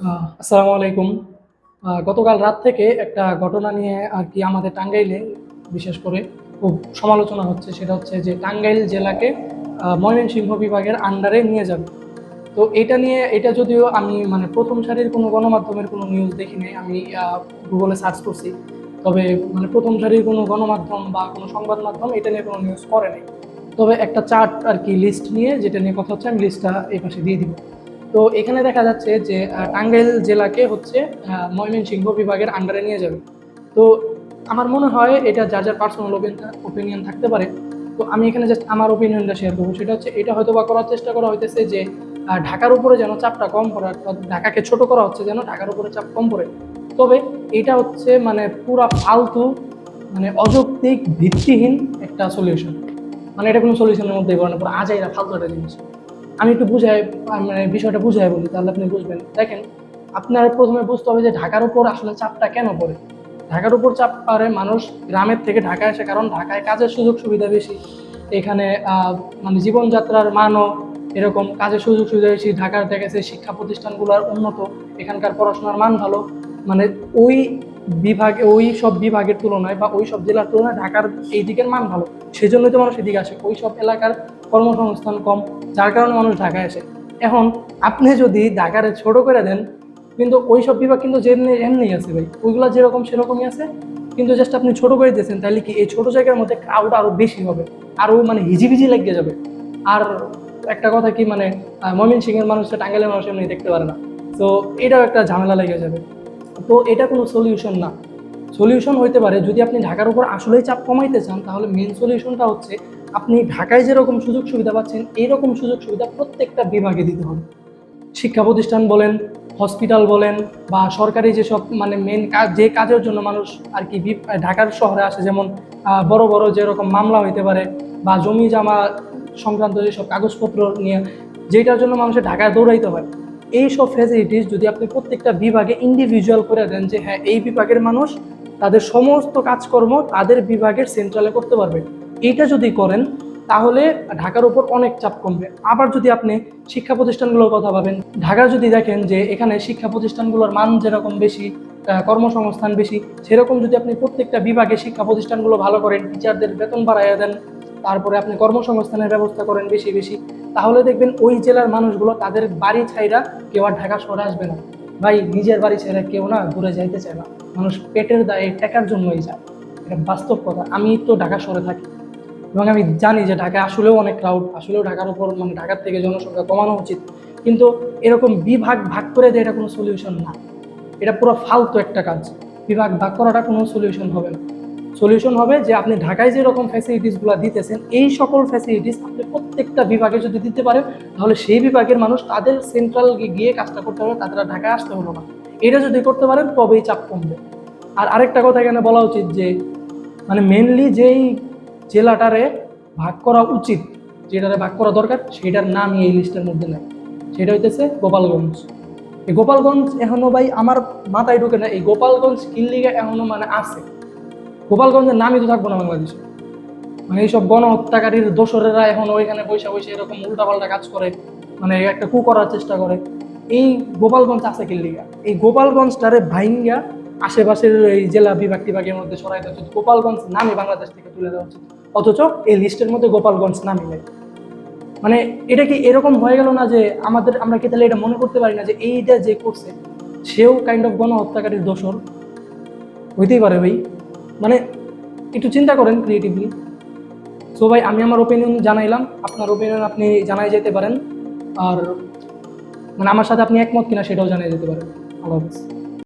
আসসালামু আলাইকুম। গতকাল রাত থেকে একটা ঘটনা নিয়ে আর কি আমাদের টাঙ্গাইলে, বিশেষ করে খুব সমালোচনা হচ্ছে, সেটা হচ্ছে যে টাঙ্গাইল জেলাকে ময়মনসিংহ বিভাগের আন্ডারে নিয়ে যাবে। তো এটা নিয়ে, এটা যদিও আমি মানে প্রথম সারির কোনো গণমাধ্যমের কোনো নিউজ দেখিনি, আমি গুগলে সার্চ করছি। তবে মানে প্রথম সারির কোনো গণমাধ্যম বা কোনো সংবাদ মাধ্যম এটা নিয়ে কোনো নিউজ করে নাই। তবে একটা চার্ট আর কি লিস্ট নিয়ে, যেটা নিয়ে কথা হচ্ছে, আমি লিস্টটা এই পাশে দিয়ে দিব। তো এখানে দেখা যাচ্ছে যে টাঙ্গাইল জেলাকে হচ্ছে ময়মনসিংহ বিভাগের আন্ডারে নিয়ে যাবে। তো আমার মনে হয় এটা যার যার পার্সোনাল ওপিনিয়ন থাকতে পারে। তো আমি এখানে জাস্ট আমার ওপিনিয়নটা শেয়ার করব। সেটা হচ্ছে, এটা হয়তো বা করার চেষ্টা করা হইতেছে যে ঢাকার উপরে যেন চাপটা কম পড়ে ঢাকাকে ছোট করা হচ্ছে যেন ঢাকার উপরে চাপ কম পড়ে। তবে এটা হচ্ছে মানে পুরা ফালতু মানে অযৌক্তিক ভিত্তিহীন একটা সলিউশন মানে এটা কোনো সলিউশনের মধ্যে পড়ে না, পুরো আজাইরা ফালতু একটা জিনিস। আমি একটু বুঝাই মানে বিষয়টা বুঝাই বলি, তাহলে আপনি বুঝবেন। দেখেন, আপনার প্রথমে বুঝতে হবে যে ঢাকার উপর আসলে চাপটা কেন পড়ে। ঢাকার উপর চাপ পারে মানুষ গ্রামের থেকে ঢাকায় আসে, কারণ ঢাকায় কাজের সুযোগ সুবিধা বেশি। এখানে মানে জীবনযাত্রার মানও এরকম, কাজের সুযোগ সুবিধা বেশি, ঢাকার থেকে যে শিক্ষা প্রতিষ্ঠানগুলোর উন্নত, এখানকার পড়াশোনার মান ভালো। মানে ওই বিভাগে, ওই সব বিভাগের তুলনায় বা ওই সব জেলার তুলনায় ঢাকার এই দিকের মান ভালো। সেই সেজন্যই তো মানুষ এদিকে আসে। ওই সব এলাকার কর্মসংস্থান কম, যার কারণে মানুষ ঢাকায় আসে। এখন আপনি যদি ঢাকারে ছোট করে দেন, কিন্তু ওই সব বিভাগ কিন্তু যেমনি এমনি আছে ভাই। ওইগুলো যেরকম সেরকমই আছে। কিন্তু জাস্ট আপনি ছোট করে দিয়েছেন তাহলে কি এই ছোট জায়গার মধ্যে ক্রাউড আরও বেশি হবে? আরও মানে হিজিবিজি লেগে যাবে? আর একটা কথা কি মানে এর মানুষটা টাঙ্গাইলের মানুষ এমনি দেখতে পারে না। তো এটাও একটা ঝামেলা লেগে যাবে। তো এটা কোনো সলিউশন না। সলিউশন হইতে পারে যদি আপনি ঢাকার উপর আসলেই চাপ কমাইতে চান, তাহলে মেন সলিউশনটা হচ্ছে আপনি ঢাকায় যেরকম সুযোগ সুবিধা পাচ্ছেন, এইরকম সুযোগ সুবিধা প্রত্যেকটা বিভাগে দিতে হবে। শিক্ষা প্রতিষ্ঠান বলেন হসপিটাল বলেন, বা সরকারি যেসব মানে মেন কাজ, যে কাজের জন্য মানুষ আর কি ঢাকার শহরে আসে, যেমন বড় বড় যেরকম মামলা হইতে পারে, বা জমি জামা সংক্রান্ত যেসব কাগজপত্র নিয়ে, যেটার জন্য মানুষের ঢাকায় দৌড়াইতে হয় এই সব ফ্যাসিলিটিস যদি আপনি প্রত্যেকটা বিভাগে ইন্ডিভিজুয়াল করে দেন যে হ্যাঁ এই বিভাগের মানুষ, তাদের সমস্ত কাজকর্ম তাদের বিভাগের সেন্ট্রালে করতে পারবে। এইটা যদি করেন, তাহলে ঢাকার উপর অনেক চাপ কমবে। আবার যদি আপনি শিক্ষা প্রতিষ্ঠানগুলোর কথা ভাবেন ঢাকা যদি দেখেন যে এখানে শিক্ষা প্রতিষ্ঠানগুলোর মান যেরকম বেশি কর্মসংস্থান বেশি, সেরকম যদি আপনি প্রত্যেকটা বিভাগে শিক্ষা প্রতিষ্ঠানগুলো ভালো করেন টিচারদের বেতন বাড়াইয়া দেন, তারপরে আপনি কর্মসংস্থানের ব্যবস্থা করেন বেশি বেশি তাহলে দেখবেন ওই জেলার মানুষগুলো তাদের বাড়ি ছাইরা কেউ আর ঢাকা শহরে আসবে না। ভাই, নিজের বাড়ি ছেড়ে কেউ না ঘুরে যাইতে চায় না। মানুষ পেটের দায়ে টাকার জন্যই যায়। এটা বাস্তব কথা। আমি তো ঢাকা শহরে থাকি। এবং আমি জানি যে ঢাকা আসলেও অনেক ক্রাউড আসলেও ঢাকার উপর মানে ঢাকার থেকে জনসংখ্যা কমানো উচিত। কিন্তু এরকম বিভাগ ভাগ করে দেয় এটা কোনো সলিউশন না। এটা পুরো ফালতু একটা কাজ। বিভাগ ভাগ করাটা কোনো সলিউশন হবে না। সলিউশন হবে যে আপনি ঢাকায় যেরকম ফ্যাসিলিটিসগুলো দিতেছেন, এই সকল ফ্যাসিলিটিস আপনি প্রত্যেকটা বিভাগে যদি দিতে পারেন, তাহলে সেই বিভাগের মানুষ তাদের সেন্ট্রাল গিয়ে কাজটা করতে হবে তাদের ঢাকায় আসতে হলো না। এটা যদি করতে পারেন, তবেই চাপ কমবে। আর আরেকটা কথা এখানে বলা উচিত যে মানে মেনলি যেই জেলাটারে ভাগ করা উচিত, যেটারে ভাগ করা দরকার, সেটার নামই এই লিস্টের মধ্যে নেই। সেটা হইতেছে গোপালগঞ্জ। এই গোপালগঞ্জ এখনও ভাই আমার মাথায় ঢুকে না, এই গোপালগঞ্জ কিল্লিগা এখনও মানে আছে। গোপালগঞ্জের নামই তো থাকব না বাংলাদেশে। মানে এইসব গণহত্যাকারীর দোসরেরা এখন ওইখানে বৈশা বৈশা এরকম উল্টাপাল্টা কাজ করে মানে একটা কু করার চেষ্টা করে। এই গোপালগঞ্জ আছে কিল্লিগা এই গোপালগঞ্জটারে ভাইঙ্গা আশেপাশের এই জেলা বিভাগ টিভাগের মধ্যে সরাই দেওয়া উচিত। গোপালগঞ্জ নামই বাংলাদেশ থেকে তুলে দেওয়া উচিত। অথচ এই লিস্টের মধ্যে গোপালগঞ্জ নামই নেই। মানে এটা কি এরকম হয়ে গেল না যে আমাদের, আমরা কি তাহলে এটা মনে করতে পারি না যে এইটা যে করছে, সেও কাইন্ড অফ গণহত্যাকারীর দোষর হইতেই পারে ভাই। মানে একটু চিন্তা করেন ক্রিয়েটিভলি সো ভাই, আমি আমার ওপিনিয়ন জানাইলাম। আপনার ওপিনিয়ন আপনি জানাই যেতে পারেন। আর মানে আমার সাথে আপনি একমত কিনা সেটাও জানিয়ে যেতে পারেন। আল্লাহ হাফিজ।